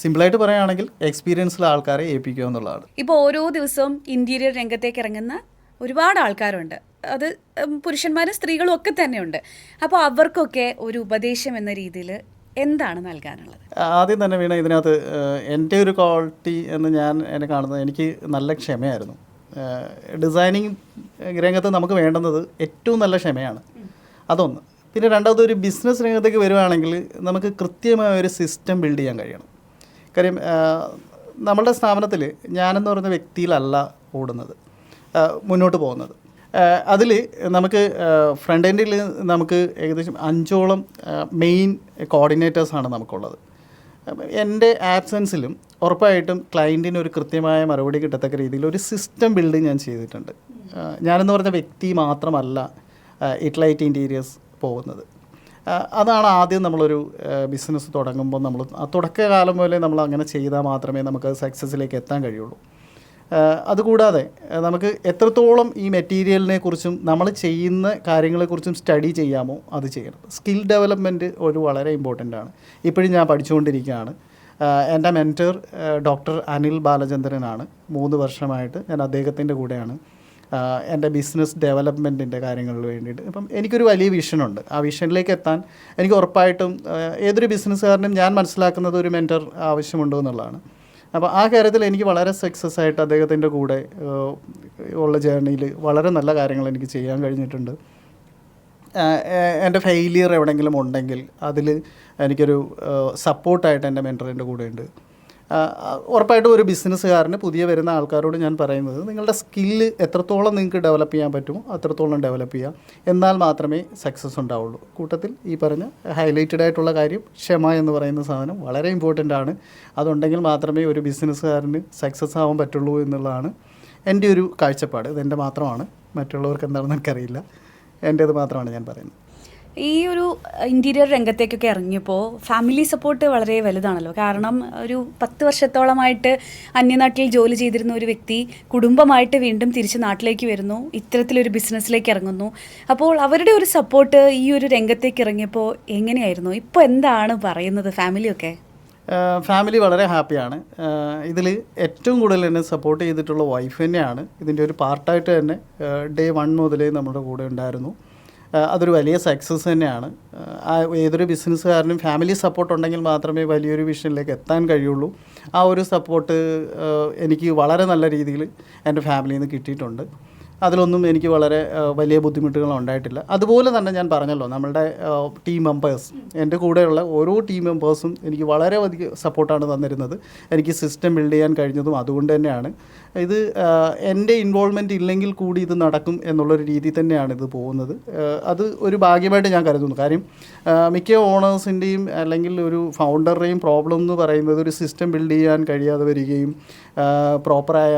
സിമ്പിളായിട്ട് പറയുകയാണെങ്കിൽ എക്സ്പീരിയൻസുള്ള ആൾക്കാരെ ഏൽപ്പിക്കുക എന്നുള്ളതാണ്. ഇപ്പോൾ ഓരോ ദിവസവും ഇന്റീരിയർ രംഗത്തേക്ക് ഇറങ്ങുന്ന ഒരുപാട് ആൾക്കാരുണ്ട്. അത് പുരുഷന്മാരും സ്ത്രീകളും ഒക്കെ തന്നെയുണ്ട്. അപ്പോൾ അവർക്കൊക്കെ ഒരു ഉപദേശം എന്ന രീതിയിൽ എന്താണ് നൽകാനുള്ളത്? ആദ്യം തന്നെ വീണ ഇതിനകത്ത് എന്റെ ഒരു ക്വാളിറ്റി എന്ന് ഞാൻ എന്നെ കാണുന്നത് എനിക്ക് നല്ല ക്ഷമയായിരുന്നു. ഡിസൈനിങ് രംഗത്ത് നമുക്ക് വേണ്ടുന്നത് ഏറ്റവും നല്ല ക്ഷമയാണ്. അതൊന്ന്. പിന്നെ രണ്ടാമത് ഒരു ബിസിനസ് രംഗത്തേക്ക് വരുവാണെങ്കിൽ നമുക്ക് കൃത്യമായ ഒരു സിസ്റ്റം ബിൽഡ് ചെയ്യാൻ കഴിയണം. കാര്യം നമ്മളുടെ സ്ഥാപനത്തിൽ ഞാനെന്ന് പറയുന്ന വ്യക്തിയിലല്ല ഓടുന്നത്. മുന്നോട്ട് പോകുന്നത്. അതിൽ നമുക്ക് ഫ്രണ്ട് എൻഡിൽ നമുക്ക് ഏകദേശം അഞ്ചോളം മെയിൻ കോർഡിനേറ്റേഴ്സാണ് നമുക്കുള്ളത്. എന്റെ ആബ്സെൻസിലും ഉറപ്പായിട്ടും ക്ലയന്റിന് ഒരു കൃത്യമായ മറുപടി കിട്ടത്തക്ക രീതിയിൽ ഒരു സിസ്റ്റം ബിൽഡ് ഞാൻ ചെയ്തിട്ടുണ്ട്. ഞാനെന്ന് പറഞ്ഞ വ്യക്തി മാത്രമല്ല ഇറ്റ്ലൈറ്റ് ഇന്റീരിയേഴ്സ് പോകുന്നത്. അതാണ് ആദ്യം നമ്മളൊരു ബിസിനസ് തുടങ്ങുമ്പോൾ നമ്മൾ ആ തുടക്കകാലം പോലെ നമ്മൾ അങ്ങനെ ചെയ്താൽ മാത്രമേ നമുക്ക് സക്സസ്സിലേക്ക് എത്താൻ കഴിയുള്ളൂ. അതുകൂടാതെ നമുക്ക് എത്രത്തോളം ഈ മെറ്റീരിയലിനെ കുറിച്ചും നമ്മൾ ചെയ്യുന്ന കാര്യങ്ങളെക്കുറിച്ചും സ്റ്റഡി ചെയ്യാമോ അത് ചെയ്യണം. സ്കിൽ ഡെവലപ്മെന്റ് ഒരു വളരെ ഇമ്പോർട്ടന്റ് ആണ്. ഇപ്പോഴും ഞാൻ പഠിച്ചുകൊണ്ടിരിക്കുകയാണ്. എന്റെ മെന്റർ ഡോക്ടർ അനിൽ ബാലചന്ദ്രനാണ്. മൂന്ന് വർഷമായിട്ട് ഞാൻ അദ്ദേഹത്തിന്റെ കൂടെയാണ്. എന്റെ ബിസിനസ് ഡെവലപ്മെന്റിന്റെ കാര്യങ്ങളിൽ വേണ്ടിയിട്ട്. അപ്പം എനിക്കൊരു വലിയ വിഷനുണ്ട്. ആ വിഷനിലേക്ക് എത്താൻ എനിക്ക് ഉറപ്പായിട്ടും ഏതൊരു ബിസിനസ്സുകാരനും ഞാൻ മനസ്സിലാക്കുന്നത് ഒരു മെന്റർ ആവശ്യമുണ്ടോ എന്നുള്ളതാണ്. അപ്പോൾ ആ കാര്യത്തിൽ എനിക്ക് വളരെ സക്സസ് ആയിട്ട് അദ്ദേഹത്തിന്റെ കൂടെ ഉള്ള ജേർണിയിൽ വളരെ നല്ല കാര്യങ്ങൾ എനിക്ക് ചെയ്യാൻ കഴിഞ്ഞിട്ടുണ്ട്. എന്റെ ഫെയിലിയർ എവിടെയെങ്കിലും ഉണ്ടെങ്കിൽ അതിൽ എനിക്കൊരു സപ്പോർട്ടായിട്ട് എന്റെ മെന്ററിന്റെ കൂടെ ഉണ്ട് ആഹ് ഉറപ്പായിട്ടും ഒരു ബിസിനസ്സുകാരന് പുതിയ വരുന്ന ആൾക്കാരോട് ഞാൻ പറയുന്നത് നിങ്ങളുടെ സ്കില്ല് എത്രത്തോളം നിങ്ങൾക്ക് ഡെവലപ്പ് ചെയ്യാൻ പറ്റുമോ അത്രത്തോളം ഡെവലപ്പ് ചെയ്യുക എന്നാൽ മാത്രമേ സക്സസ് ഉണ്ടാവുള്ളൂ. കൂട്ടത്തിൽ ഈ പറഞ്ഞ ഹൈലൈറ്റഡ് ആയിട്ടുള്ള കാര്യം ക്ഷമ എന്ന് പറയുന്ന സാധനം വളരെ ഇമ്പോർട്ടന്റ് ആണ്. അതുണ്ടെങ്കിൽ മാത്രമേ ഒരു ബിസിനസ്സുകാരന് സക്സസ് ആവാൻ പറ്റുള്ളൂ എന്നുള്ളതാണ് എന്റെ ഒരു കാഴ്ചപ്പാട്. ഇതെന്റെ മാത്രമാണ്. മറ്റുള്ളവർക്ക് എന്താണെന്ന് എനിക്കറിയില്ല. എന്റേത് മാത്രമാണ് ഞാൻ പറയുന്നത്. ഈ ഒരു ഇന്റീരിയർ രംഗത്തേക്കൊക്കെ ഇറങ്ങിയപ്പോൾ ഫാമിലി സപ്പോർട്ട് വളരെ വലുതാണല്ലോ. കാരണം ഒരു പത്ത് വർഷത്തോളമായിട്ട് അന്യനാട്ടിൽ ജോലി ചെയ്തിരുന്ന ഒരു വ്യക്തി കുടുംബമായിട്ട് വീണ്ടും തിരിച്ച് നാട്ടിലേക്ക് വരുന്നു ഇത്തരത്തിലൊരു ബിസിനസ്സിലേക്ക് ഇറങ്ങുന്നു. അപ്പോൾ അവരുടെ ഒരു സപ്പോർട്ട് ഈ ഒരു രംഗത്തേക്ക് ഇറങ്ങിയപ്പോൾ എങ്ങനെയായിരുന്നു? ഇപ്പോൾ എന്താണ് പറയുന്നത് ഫാമിലിയൊക്കെ ഫാമിലി വളരെ ഹാപ്പിയാണ് ഇതിൽ ഏറ്റവും കൂടുതൽ എന്നെ സപ്പോർട്ട് ചെയ്തിട്ടുള്ള വൈഫ് തന്നെയാണ്. ഇതിന്റെ ഒരു പാർട്ടായിട്ട് തന്നെ ഡേ വൺ മുതലേ നമ്മുടെ കൂടെ ഉണ്ടായിരുന്നു. അതൊരു വലിയ സക്സസ് തന്നെയാണ്. ആ, ഏതൊരു ബിസിനസ്സുകാരനും ഫാമിലി സപ്പോർട്ട് ഉണ്ടെങ്കിൽ മാത്രമേ വലിയൊരു വിഷനിലേക്ക് എത്താൻ കഴിയുള്ളൂ. ആ ഒരു സപ്പോർട്ട് എനിക്ക് വളരെ നല്ല രീതിയിൽ എന്റെ ഫാമിലിയിൽ നിന്ന് കിട്ടിയിട്ടുണ്ട്. അതിലൊന്നും എനിക്ക് വളരെ വലിയ ബുദ്ധിമുട്ടുകൾ ഉണ്ടായിട്ടില്ല. അതുപോലെ തന്നെ ഞാൻ പറഞ്ഞല്ലോ നമ്മളുടെ ടീം മെമ്പേഴ്സ് എന്റെ കൂടെയുള്ള ഓരോ ടീം മെമ്പേഴ്സും എനിക്ക് വളരെ അധികം സപ്പോർട്ടാണ് തന്നിരുന്നത്. എനിക്ക് സിസ്റ്റം ബിൽഡ് ചെയ്യാൻ കഴിഞ്ഞതും അതുകൊണ്ട് തന്നെയാണ്. ഇത് എന്റെ ഇൻവോൾവ്മെന്റ് ഇല്ലെങ്കിൽ കൂടി ഇത് നടക്കും എന്നുള്ളൊരു രീതി തന്നെയാണ് ഇത് പോകുന്നത്. അത് ഒരു ഭാഗ്യമായിട്ട് ഞാൻ കരുതുന്നു. കാര്യം മിക്ക ഓണേഴ്സിന്റെയും അല്ലെങ്കിൽ ഒരു ഫൗണ്ടറുടെയും പ്രോബ്ലം എന്ന് പറയുന്നത് ഒരു സിസ്റ്റം ബിൽഡ് ചെയ്യാൻ കഴിയാതെ വരികയും പ്രോപ്പറായ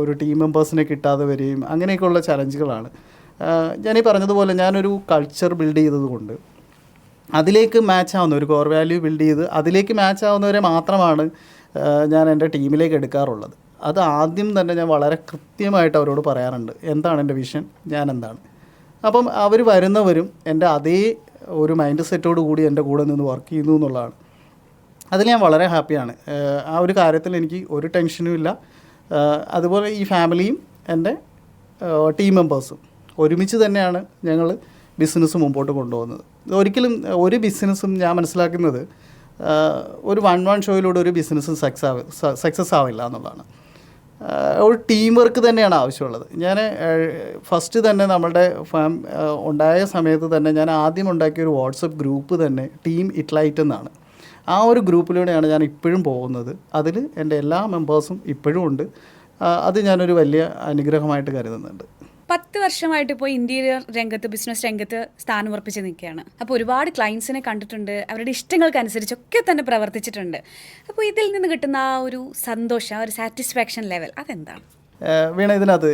ഒരു ടീം മെമ്പേഴ്സിനെ കിട്ടാതെ വരികയും അങ്ങനെയൊക്കെയുള്ള ചലഞ്ചുകളാണ്. ഞാൻ ഞാനീ പറഞ്ഞതുപോലെ ഞാനൊരു കൾച്ചർ ബിൽഡ് ചെയ്തതുകൊണ്ട് അതിലേക്ക് മാച്ച് ആവുന്ന ഒരു കോർ വാല്യൂ ബിൽഡ് ചെയ്ത് അതിലേക്ക് മാച്ച് ആവുന്നവരെ മാത്രമാണ് ഞാൻ എന്റെ ടീമിലേക്ക് എടുക്കാറുള്ളത്. അത് ആദ്യം തന്നെ ഞാൻ വളരെ കൃത്യമായിട്ട് അവരോട് പറയാറുണ്ട് എന്താണ് എന്റെ വിഷൻ ഞാൻ എന്താണ്. അപ്പം അവർ വരുന്നവരും എന്റെ അതേ ഒരു മൈൻഡ് സെറ്റോട് കൂടി എന്റെ കൂടെ നിന്ന് വർക്ക് ചെയ്യുന്നു എന്നുള്ളതാണ്. അതിൽ ഞാൻ വളരെ ഹാപ്പിയാണ് ആ ഒരു കാര്യത്തിൽ എനിക്ക് ഒരു ടെൻഷനും ഇല്ല. അതുപോലെ ഈ ഫാമിലിയും എന്റെ ടീം മെമ്പേഴ്സും ഒരുമിച്ച് തന്നെയാണ് ഞങ്ങൾ ബിസിനസ് മുമ്പോട്ട് കൊണ്ടുപോകുന്നത്. ഒരിക്കലും ഒരു ബിസിനസ്സും ഞാൻ മനസ്സിലാക്കുന്നത് ഒരു വൺ വൺ ഷോയിലൂടെ ഒരു ബിസിനസ്സും സക്സസ് ആവ സക്സസ് ആവില്ല എന്നുള്ളതാണ്. ഒരു ടീം വർക്ക് തന്നെയാണ് ആവശ്യമുള്ളത്. ഞാൻ ഫസ്റ്റ് തന്നെ നമ്മളുടെ ഫാം ഉണ്ടായ സമയത്ത് തന്നെ ഞാൻ ആദ്യം ഉണ്ടാക്കിയ ഒരു വാട്സപ്പ് ഗ്രൂപ്പ് തന്നെ ടീം ഇറ്റ്ലൈറ്റ് എന്നാണ്. ആ ഒരു ഗ്രൂപ്പിലൂടെയാണ് ഞാൻ ഇപ്പോഴും പോകുന്നത്. അതിൽ എന്റെ എല്ലാ മെമ്പേഴ്സും ഇപ്പോഴും ഉണ്ട്. അത് ഞാനൊരു വലിയ അനുഗ്രഹമായിട്ട് കരുതുന്നുണ്ട്. പത്ത് വർഷമായിട്ട് ഇപ്പോൾ ഇന്റീരിയർ രംഗത്ത് ബിസിനസ് രംഗത്ത് സ്ഥാനം ഉറപ്പിച്ച് നിൽക്കുകയാണ്. അപ്പോൾ ഒരുപാട് ക്ലയൻസിനെ കണ്ടിട്ടുണ്ട് അവരുടെ ഇഷ്ടങ്ങൾക്കനുസരിച്ചൊക്കെ തന്നെ പ്രവർത്തിച്ചിട്ടുണ്ട്. അപ്പോൾ ഇതിൽ നിന്ന് കിട്ടുന്ന ആ ഒരു സന്തോഷം ആ ഒരു സാറ്റിസ്ഫാക്ഷൻ ലെവൽ അതെന്താണ്? വീണ ഇതിനകത്ത്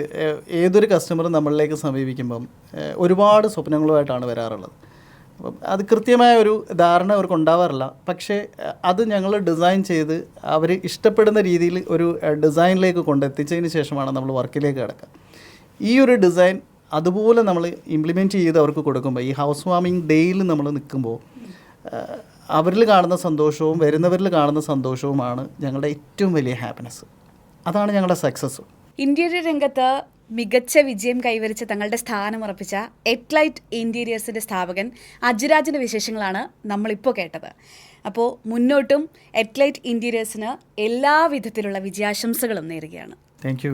ഏതൊരു കസ്റ്റമറും നമ്മളിലേക്ക് സമീപിക്കുമ്പം ഒരുപാട് സ്വപ്നങ്ങളുമായിട്ടാണ് വരാറുള്ളത്. അത് കൃത്യമായ ഒരു ധാരണ അവർക്ക് ഉണ്ടാവാറില്ല. പക്ഷേ അത് ഞങ്ങൾ ഡിസൈൻ ചെയ്ത് അവർ ഇഷ്ടപ്പെടുന്ന രീതിയിൽ ഒരു ഡിസൈനിലേക്ക് കൊണ്ടെത്തിച്ചതിന് ശേഷമാണ് നമ്മൾ വർക്കിലേക്ക് കിടക്കുക. ഈ ഒരു ഡിസൈൻ അതുപോലെ നമ്മൾ ഇംപ്ലിമെന്റ് ചെയ്ത് അവർക്ക് കൊടുക്കുമ്പോൾ ഈ ഹൗസ് വാമിങ് ഡേയിൽ നമ്മൾ നിൽക്കുമ്പോൾ അവരിൽ കാണുന്ന സന്തോഷവും വരുന്നവരിൽ കാണുന്ന സന്തോഷവുമാണ് ഞങ്ങളുടെ ഏറ്റവും വലിയ ഹാപ്പിനെസ് അതാണ് ഞങ്ങളുടെ സക്സസ് ഇന്റീരിയർ രംഗത്ത് മികച്ച വിജയം കൈവരിച്ച തങ്ങളുടെ സ്ഥാനം ഉറപ്പിച്ച എറ്റ്ലൈറ്റ് ഇന്റീരിയേഴ്സിന്റെ സ്ഥാപകൻ അജുരാജിന്റെ വിശേഷങ്ങളാണ് നമ്മളിപ്പോൾ കേട്ടത്. അപ്പോൾ മുന്നോട്ടും എറ്റ്ലൈറ്റ് ഇന്റീരിയേഴ്സിന് എല്ലാ വിധത്തിലുള്ള വിജയാശംസകളും നേരുകയാണ്. Thank you